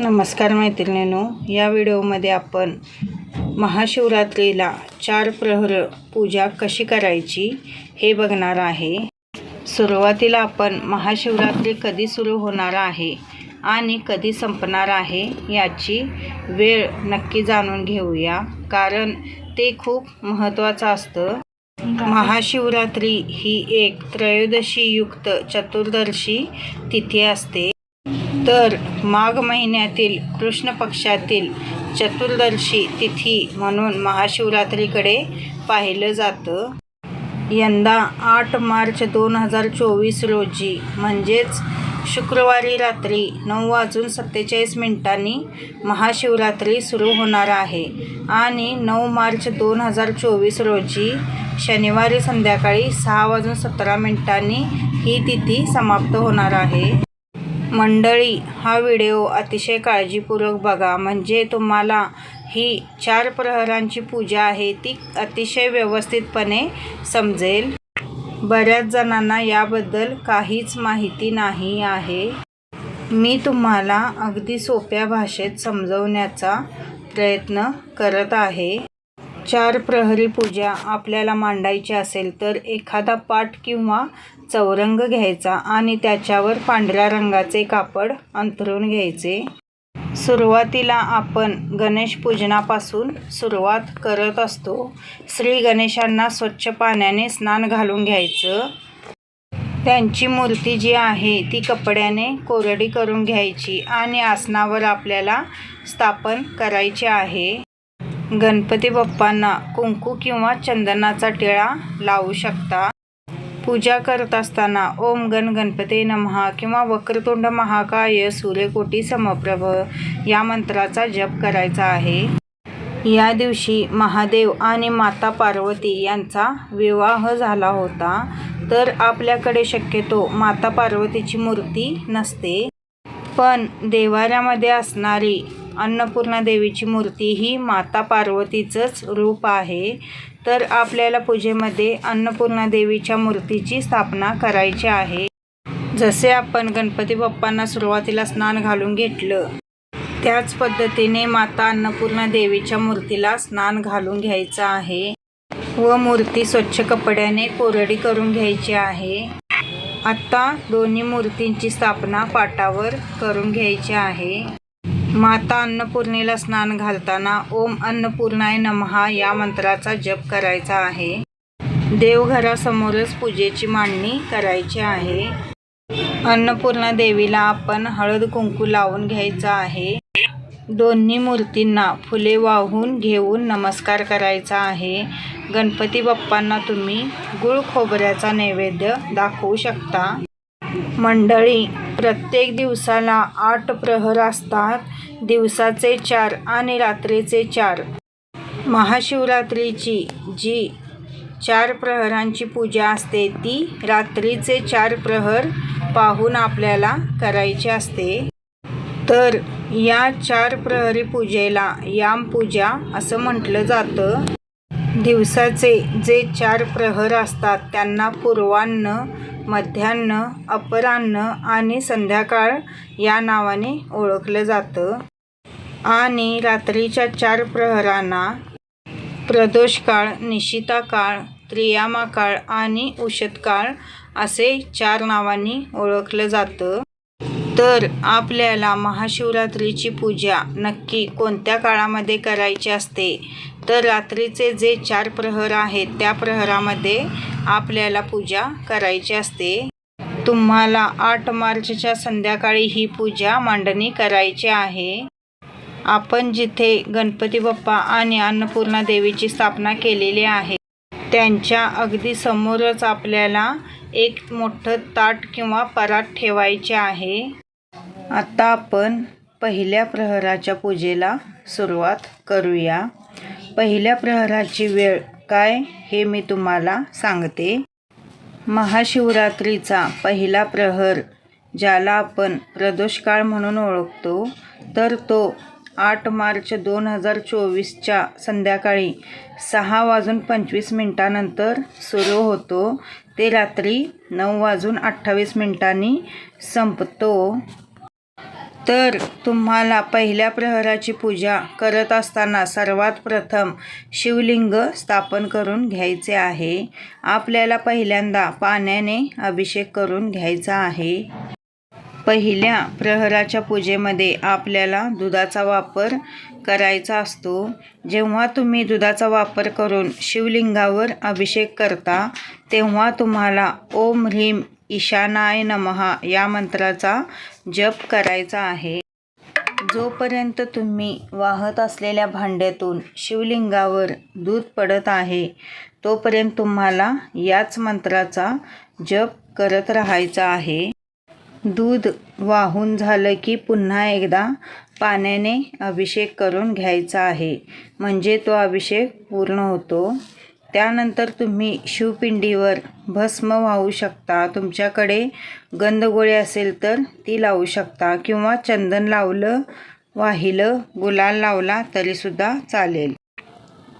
नमस्कार मैत्रिणींनो या व्हिडिओमध्ये आपण महाशिवरात्रीला चार प्रहर पूजा कशी करायची हे बघणार आहे. सुरुवातीला आपण महाशिवरात्री कधी सुरू होणार आहे आणि कधी संपणार आहे याची वेळ नक्की जाणून घेऊया कारण ते खूप महत्त्वाचं असतं. महाशिवरात्री ही एक त्रयोदशीयुक्त चतुर्दशी तिथी असते. तर माघ महिन्यातील कृष्ण पक्षातील चतुर्दशी तिथी म्हणून महाशिवरात्रीकडे पाहिलं जातं. यंदा आठ मार्च दोन हजार चोवीस रोजी म्हणजेच शुक्रवारी रात्री नऊ वाजून सत्तेचाळीस मिनिटांनी महाशिवरात्री सुरू होणार आहे. आणि नऊ मार्च दोन हजार चोवीस रोजी शनिवारी संध्याकाळी सहा वाजून सतरा मिनिटांनी ही तिथी समाप्त होणार आहे. मंडळी हा व्हिडिओ अतिशय काळजीपूर्वक बघा. म्हणजे तुम्हाला ही चार प्रहरांची पूजा आहे ती अतिशय व्यवस्थितपणे समजेल. बऱ्याच जणांना याबद्दल काहीच माहिती नाही आहे. मी तुम्हाला अगदी सोप्या भाषेत समजवण्याचा प्रयत्न करत आहे. चार प्रहरी पूजा आपल्याला मांडायची असेल तर एखादा पाठ किंवा चौरंग घ्यायचा आणि त्याच्यावर पांढऱ्या रंगाचे कापड अंथरून घ्यायचे. सुरुवातीला आपण गणेश पूजनापासून सुरुवात करत असतो. श्री गणेशांना स्वच्छ पाण्याने स्नान घालून घ्यायचं. त्यांची मूर्ती जी आहे ती कपड्याने कोरडी करून घ्यायची आणि आसनावर आपल्याला स्थापन करायचे आहे. गणपती बाप्पांना कुंकू किंवा चंदनाचा टिळा लावू शकता. पूजा करत असताना ओम गण गणपती नमहा किंवा वक्रतुंड महाकाय सूर्यकोटी समप्रभ या मंत्राचा जप करायचा आहे. या दिवशी महादेव आणि माता पार्वती यांचा विवाह झाला होता. तर आपल्याकडे शक्यतो माता पार्वतीची मूर्ती नसते. पण देवाऱ्यामध्ये असणारी अन्नपूर्णा देवीची मूर्ती ही माता पार्वतीचंच रूप आहे. तर आपल्याला पूजेमध्ये अन्नपूर्णा देवीच्या मूर्तीची स्थापना करायची आहे. जसे आपण गणपती बाप्पांना सुरुवातीला स्नान घालून घेतलं त्याच पद्धतीने माता अन्नपूर्णा देवीच्या मूर्तीला स्नान घालून घ्यायचं आहे व मूर्ती स्वच्छ कपड्याने कोरडी करून घ्यायची आहे. आत्ता दोन्ही मूर्तींची स्थापना पाटावर करून घ्यायची आहे. माता अन्नपूर्णेला स्नान घालताना ओम अन्नपूर्णाय नमहा या मंत्राचा जप करायचा आहे. देवघरासमोरच पूजेची मांडणी करायची आहे. अन्नपूर्णा देवीला आपण हळद कुंकू लावून घ्यायचा आहे. दोन्ही मूर्तींना फुले वाहून घेऊन नमस्कार करायचा आहे. गणपती बाप्पांना तुम्ही गुळ खोबऱ्याचा नैवेद्य दाखवू शकता. मंडळी प्रत्येक दिवसाला आठ प्रहर असतात. दिवसाचे चार आणि रात्रीचे चार. महाशिवरात्रीची जी चार प्रहरांची पूजा असते ती रात्रीचे चार प्रहर पाहून आपल्याला करायची असते. तर या चार प्रहरी पूजेला याम पूजा असं म्हटलं जातं. दिवसाचे जे चार प्रहर असतात त्यांना पूर्वान्न मध्यान्न अपरान्न आणि संध्याकाळ या नावाने ओळखलं जातं. आणि रात्रीच्या चार प्रहरांना प्रदोषकाळ निशिता काळ त्रियामा काळ आणि उषतकाळ असे चार नावांनी ओळखलं जातं. तर आपल्याला महाशिवरात्रीची पूजा नक्की कोणत्या काळामध्ये करायची असते? तर रात्रीचे जे चार प्रहर आहेत त्या प्रहरामध्ये आपल्याला पूजा करायची असते. तुम्हाला आठ मार्चच्या संध्याकाळी ही पूजा मांडणी करायची आहे. आपण जिथे गणपती बाप्पा आणि अन्नपूर्णा देवीची स्थापना केलेली आहे त्यांच्या अगदी समोरच आपल्याला एक मोठं ताट किंवा परात ठेवायचे आहे. आता आपण पहिल्या प्रहराच्या पूजेला सुरुवात करूया. पहिल्या प्रहराची वेळ काय हे मी तुम्हाला सांगते. महाशिवरात्रीचा पहिला प्रहर ज्याला आपण प्रदोषकाळ म्हणून ओळखतो तर तो आठ मार्च दोन हजार चोवीसच्या संध्याकाळी सहा वाजून पंचवीस मिनटानंतर सुरू होतो. ते रात्री नऊ वाजून अठ्ठावीस मिनटांनी संपतो. तर तुम्हाला पहिल्या प्रहराची पूजा करत असताना सर्वात प्रथम शिवलिंग स्थापन करून घ्यायचे आहे. आपल्याला पहिल्यांदा पाण्याने अभिषेक करून घ्यायचा आहे. पहिल्या प्रहराच्या पूजेमध्ये आपल्याला दुधाचा वापर करायचा असतो. जेव्हा तुम्ही दुधाचा वापर करून शिवलिंगावर अभिषेक करता तेव्हा तुम्हाला ओम ह्रीम ईशानाय नमहा या मंत्राचा जप करायचा आहे. जोपर्यंत तुम्ही वाहत असलेल्या भांड्यातून शिवलिंगावर दूध पडत आहे तोपर्यंत तुम्हाला याच मंत्राचा जप करत राहायचा आहे. दूध वाहून झालं की पुन्हा एकदा पाण्याने अभिषेक करून घ्यायचा आहे. म्हणजे तो अभिषेक पूर्ण होतो. त्यानंतर तुम्ही शिवपिंडीवर भस्म वाहू शकता. तुमच्याकडे गंधगोळी असेल तर ती लावू शकता किंवा चंदन लावलं वाहिलं गुलाल लावला तरीसुद्धा चालेल.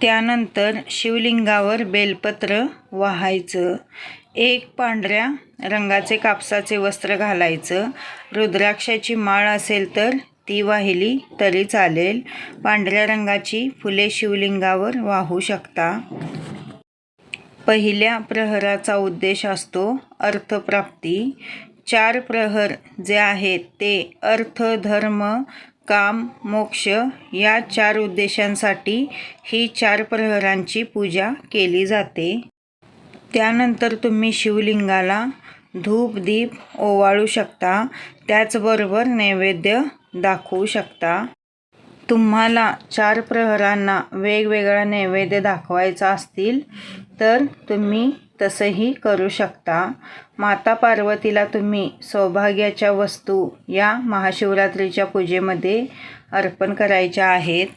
त्यानंतर शिवलिंगावर बेलपत्र वाहायचं. एक पांढऱ्या रंगाचे कापसाचे वस्त्र घालायचं. रुद्राक्षाची माळ असेल तर ती वाहिली तरी चालेल. पांढऱ्या रंगाची फुले शिवलिंगावर वाहू शकता. पहिल्या प्रहराचा उद्देश असतो अर्थप्राप्ती. चार प्रहर जे आहेत ते अर्थ धर्म काम मोक्ष या चार उद्देशांसाठी ही चार प्रहरांची पूजा केली जाते. त्यानंतर तुम्ही शिवलिंगाला धूप दीप ओवाळू शकता. त्याचबरोबर नैवेद्य दाखवू शकता. तुम्हाला चार प्रहरांना वेगवेगळा नैवेद्य दाखवायचा असतील तर तुम्ही तसंही करू शकता. माता पार्वतीला तुम्ही सौभाग्याच्या वस्तू या महाशिवरात्रीच्या पूजेमध्ये अर्पण करायच्या आहेत.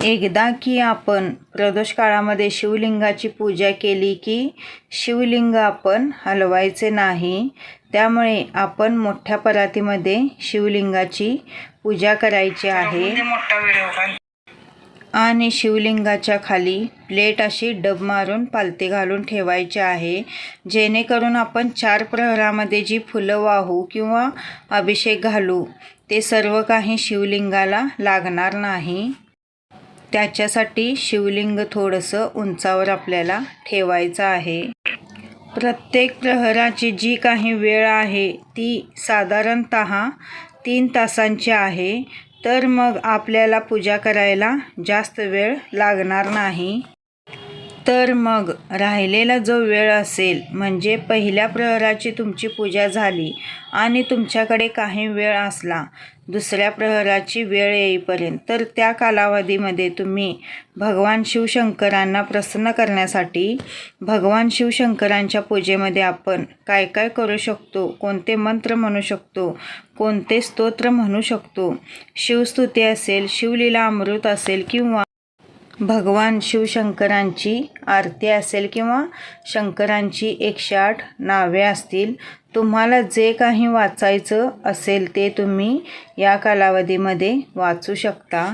एकदा की आपण प्रदोष काळामध्ये शिवलिंगाची पूजा केली की शिवलिंग आपण हलवायचे नाही त्यामुळे आपण मोठ्या परातीमध्ये शिवलिंगाची पूजा करायची आहे. आणि शिवलिंगाच्या खाली प्लेट अशी डब मारून पालती घालून ठेवायची आहे. जेणेकरून आपण चार प्रहरामध्ये जी फुलं वाहू किंवा अभिषेक घालू ते सर्व काही शिवलिंगाला लागणार नाही. त्याच्यासाठी शिवलिंग थोडंसं उंचावर आपल्याला ठेवायचं आहे. प्रत्येक प्रहराची जी काही वेळ आहे ती साधारणत तीन तासांची आहे तर मग आपल्याला पूजा करायला जास्त वेळ लागणार नाही. तर मग राहिलेला जो वेळ असेल म्हणजे पहिल्या प्रहराची तुमची पूजा झाली आणि तुमच्याकडे काही वेळ असला दुसऱ्या प्रहराची वेळ येईपर्यंत तर त्या कालावधीमध्ये तुम्ही भगवान शिवशंकरांना प्रसन्न करण्यासाठी भगवान शिवशंकरांच्या पूजेमध्ये आपण काय काय करू शकतो कोणते मंत्र म्हणू शकतो कोणते स्तोत्र म्हणू शकतो? शिवस्तुती असेल शिवलीला अमृत असेल किंवा भगवान शिवशंकरांची आरती असेल किंवा शंकरांची एकशे आठ नावे असतील तुम्हाला जे काही वाचायचं असेल ते तुम्ही या कालावधीमध्ये वाचू शकता.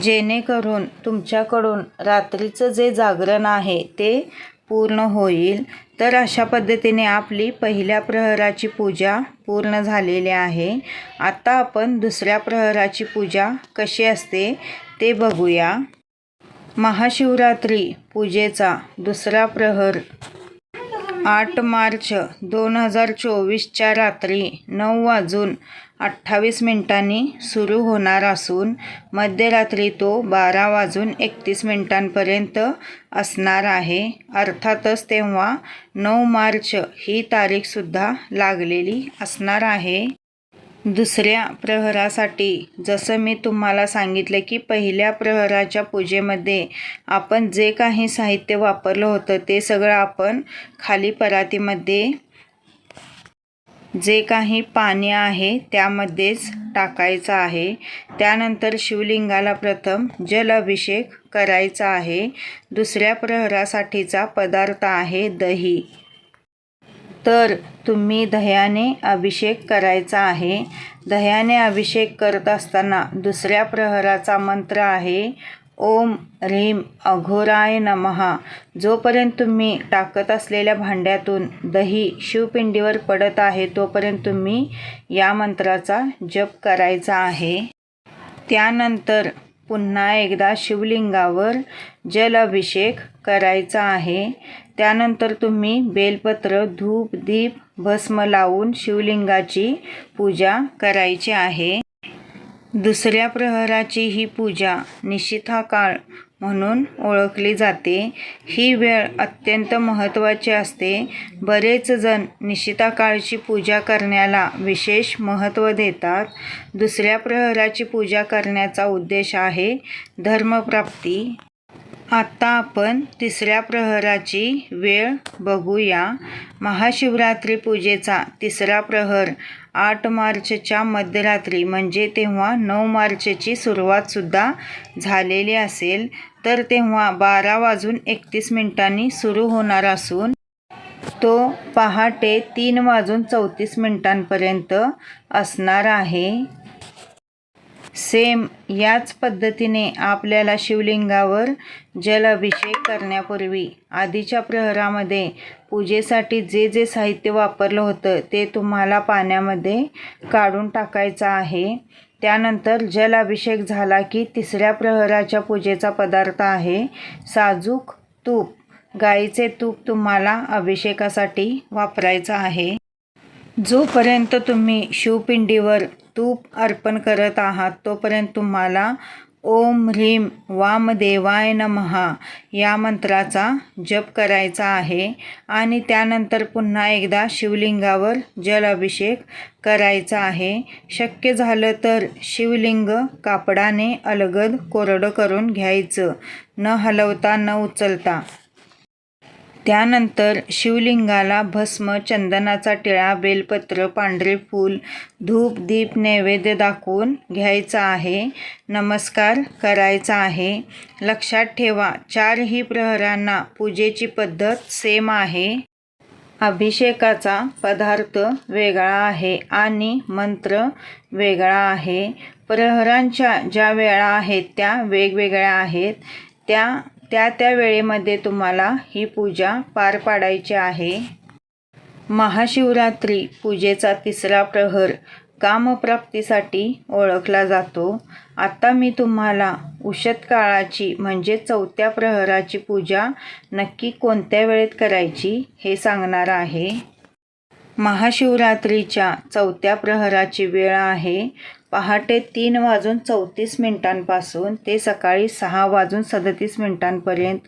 जेणेकरून तुमच्याकडून रात्रीचं जे जागरण आहे ते पूर्ण होईल. तर अशा पद्धतीने आपली पहिल्या प्रहराची पूजा पूर्ण झालेली आहे. आता आपण दुसऱ्या प्रहराची पूजा कशी असते ते बघूया. महाशिवरात्री पूजेचा दुसरा प्रहर. आठ मार्च दोन हजार चोवीसच्या रात्री नऊ वाजून अठ्ठावीस मिनिटांनी सुरू होणार असून मध्यरात्री तो बारा वाजून एकतीस मिनिटांपर्यंत असणार आहे. अर्थातच तेव्हा नऊ मार्च ही तारीखसुद्धा लागलेली असणार आहे. दुसऱ्या प्रहरासाठी. जसं मी तुम्हाला सांगितलं की पहिल्या प्रहराच्या पूजेमध्ये आपण जे काही साहित्य वापरलं होतं ते सगळं आपण खाली परातीमध्ये जे काही पाणी आहे त्यामध्येच टाकायचं आहे. त्यानंतर शिवलिंगाला प्रथम जल अभिषेक करायचा आहे. दुसऱ्या प्रहरासाठीचा पदार्थ आहे दही. तर तुम्ही दह्याने अभिषेक करायचा आहे. दह्याने अभिषेक करत असताना दुसऱ्या प्रहराचा मंत्र आहे ओम ह्रीम अघोराय नमहा जोपर्यंत तुम्ही टाकत असलेल्या भांड्यातून दही शिवपिंडीवर पडत आहे तोपर्यंत तुम्ही या मंत्राचा जप करायचा आहे. त्यानंतर पुन्हा एकदा शिवलिंगावर जल अभिषेक करायचा आहे. त्यानंतर तुम्ही बेलपत्र धूप दीप भस्म लावून शिवलिंगाची पूजा करायची आहे. दुसऱ्या प्रहराची ही पूजा निशिथा काळ म्हणून ओळखली जाते. ही वेळ अत्यंत महत्त्वाची असते. बरेच जण निशिता काळची पूजा करण्याला विशेष महत्त्व देतात. दुसऱ्या प्रहराची पूजा करण्याचा उद्देश आहे धर्मप्राप्ती. आता आपण तिसऱ्या प्रहराची वेळ बघूया. महाशिवरात्री पूजेचा तिसरा प्रहर आठ मार्चच्या मध्यरात्री म्हणजे तेव्हा नऊ मार्चची सुरुवातसुद्धा झालेली असेल तर तेव्हा बारा वाजून एकतीस मिनिटांनी सुरू होणार असून तो पहाटे तीन वाजून चौतीस मिनिटांपर्यंत असणार आहे. सेम याच पद्धतीने आपल्याला शिवलिंगावर जल अभिषेक करण्यापूर्वी आधीच्या प्रहरामध्ये पूजेसाठी जे जे साहित्य वापरलं होतं ते तुम्हाला पाण्यामध्ये काढून टाकायचं आहे. त्यानंतर जल अभिषेक झाला की तिसऱ्या प्रहराच्या पूजेचा पदार्थ आहे साजूक तूप. गाईचे तूप तुम्हाला अभिषेकासाठी वापरायचं आहे. जोपर्यंत तुम्ही शिवपिंडीवर तूप अर्पण करत आहात तोपर्यंत तुम्हाला ओम ह्रीम वामदेवाय नमहा या मंत्राचा जप करायचा आहे आणि त्यानंतर पुन्हा एकदा शिवलिंगावर जल अभिषेक करायचा आहे. शक्य झालं तर शिवलिंग कापडाने अलगद कोरडं करून घ्यायचं. न हलवता न उचलता. त्यानंतर शिवलिंगाला भस्म चंदनाचा टिळा बेलपत्र पांढरे फूल धूप दीप नैवेद्य दाखवून घ्यायचा आहे. नमस्कार करायचा आहे. लक्षात ठेवा चारही प्रहरांना पूजेची पद्धत सेम आहे. अभिषेकाचा पदार्थ वेगळा आहे आणि मंत्र वेगळा आहे. प्रहरांच्या ज्या वेळा आहेत त्या वेगवेगळ्या आहेत. त्या त्या त्या वेळेमध्ये तुम्हाला ही पूजा पार पाडायची आहे. महाशिवरात्री पूजेचा तिसरा प्रहर कामप्राप्तीसाठी ओळखला जातो. आता मी तुम्हाला उषत काळाची म्हणजे चौथ्या प्रहराची पूजा नक्की कोणत्या वेळेत करायची हे सांगणार आहे. महाशिवरात्रीच्या चौथ्या प्रहराची वेळ आहे. पहाटे तीन वाजून चौतीस मिनिटांपासून ते सकाळी सहा वाजून सदतीस मिनिटांपर्यंत.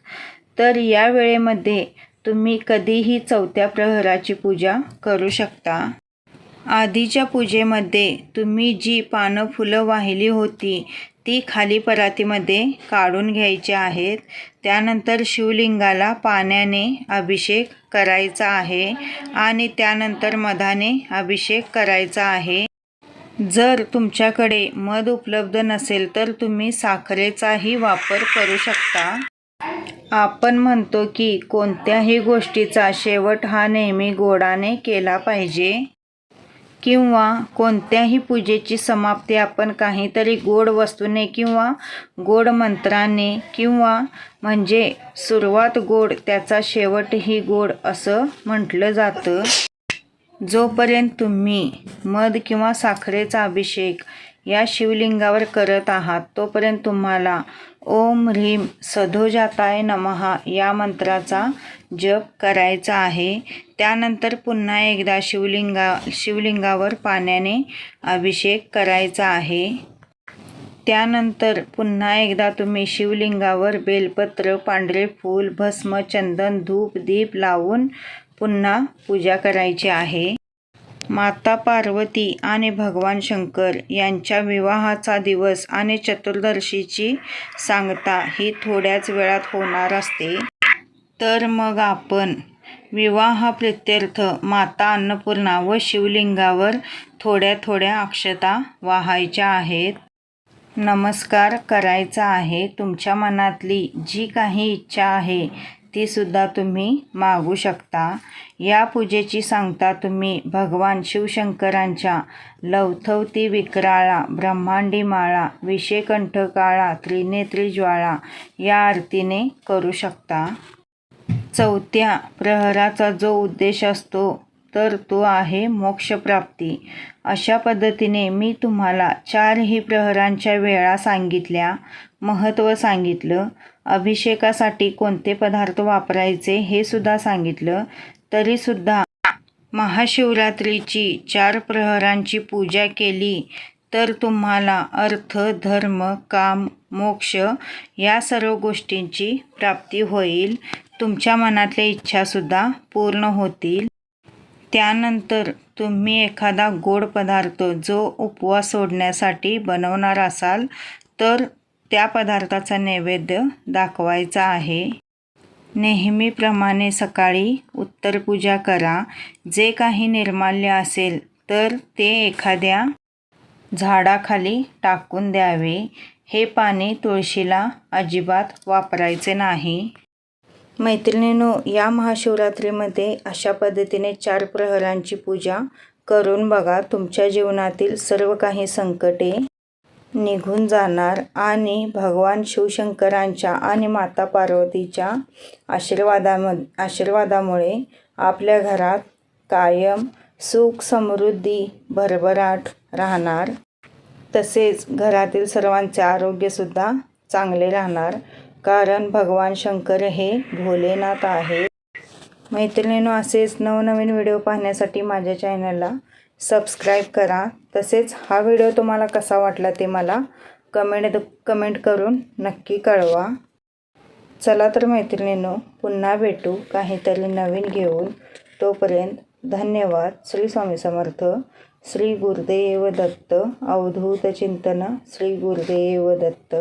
तर या वेळेमध्ये तुम्ही कधीही चौथ्या प्रहराची पूजा करू शकता. आधीच्या पूजेमध्ये तुम्ही जी पानं फुलं वाहिली होती ती खाली परातीमध्ये काढून घ्यायची आहेत. त्यानंतर शिवलिंगाला पाण्याने अभिषेक करायचा आहे आणि त्यानंतर मधाने अभिषेक करायचा आहे. जर तुमच्याकडे मध उपलब्ध नसेल तर तुम्ही साखरेचाही वापर करू शकता. आपण म्हणतो की कोणत्याही गोष्टीचा शेवट हा नेहमी गोडाने केला पाहिजे. किंवा कोणत्याही पूजेची समाप्ती आपण काहीतरी गोड वस्तूने किंवा गोड मंत्राने किंवा म्हणजे सुरुवात गोड त्याचा शेवटही गोड असं म्हटलं जातं. जोपर्यंत तुम्ही मध किंवा साखरेचा अभिषेक या शिवलिंगावर करत आहात तोपर्यंत तुम्हाला ओम ह्रीम सधोजाताय नमहा या मंत्राचा जप करायचा आहे. त्यानंतर पुन्हा एकदा शिवलिंगा शिवलिंगावर पाण्याने अभिषेक करायचा आहे. त्यानंतर पुन्हा एकदा तुम्ही शिवलिंगावर बेलपत्र पांढरे फूल भस्म चंदन धूप दीप लावून पुन्हा पूजा करायची आहे. माता पार्वती आणि भगवान शंकर यांच्या विवाहाचा दिवस आणि चतुर्दशीची सांगता ही थोड्याच वेळात होणार असते. तर मग आपण विवाह प्रित्यर्थ माता अन्नपूर्णा व शिवलिंगावर थोड्या थोड्या अक्षता वाहायच्या आहेत. नमस्कार करायचा आहे तुमच्या मनातली जी काही इच्छा आहे तीसुद्धा तुम्ही मागू शकता. या पूजेची सांगता तुम्ही भगवान शिवशंकरांच्या लवथवती विक्राळा ब्रह्मांडी माळा विषेकंठकाळा त्रिनेत्री ज्वाळा या आरतीने करू शकता. चौथ्या प्रहराचा जो उद्देश असतो तर तो आहे मोक्षप्राप्ती. अशा पद्धतीने मी तुम्हाला चारही प्रहरांच्या वेळा सांगितल्या महत्त्व सांगितलं अभिषेकासाठी कोणते पदार्थ वापरायचे हे सुद्धा सांगितलं तरीसुद्धा महाशिवरात्रीची चार प्रहरांची पूजा केली तर तुम्हाला अर्थ धर्म काम मोक्ष या सर्व गोष्टींची प्राप्ती होईल. तुमच्या मनातल्या इच्छासुद्धा पूर्ण होतील. त्यानंतर तुम्ही एखादा गोड पदार्थ जो उपवास सोडण्यासाठी बनवणार असाल तर त्या पदार्थाचा नैवेद्य दाखवायचा आहे. नेहमीप्रमाणे सकाळी उत्तरपूजा करा. जे काही निर्माल्य असेल तर ते एखाद्या झाडाखाली टाकून द्यावे. हे पाणी तुळशीला अजिबात वापरायचे नाही. मैत्रिणींनो या महाशिवरात्रीमध्ये अशा पद्धतीने चार प्रहरांची पूजा करून बघा. तुमच्या जीवनातील सर्व काही संकटे निघून जाणार आणि भगवान शिवशंकरांच्या आणि माता पार्वतीच्या आशीर्वादाम आशीर्वादामुळे आपल्या घरात कायम सुख समृद्धी भरभराट राहणार. तसेच घरातील सर्वांचे आरोग्यसुद्धा चांगले राहणार. कारण भगवान शंकर हे भोलेनाथ आहे. मैत्रिणीनो असेच नवनवीन व्हिडिओ पाहण्यासाठी माझ्या चॅनलला सबस्क्राईब करा. तसेच हा व्हिडिओ तुम्हाला कसा वाटला ते मला कमेंट कमेंट करून नक्की कळवा. चला तर मैत्रिणीनो पुन्हा भेटू काहीतरी नवीन घेऊन. तोपर्यंत धन्यवाद. श्री स्वामी समर्थ. श्री गुरुदेव दत्त. अवधूत चिंतन. श्री गुरुदेव दत्त.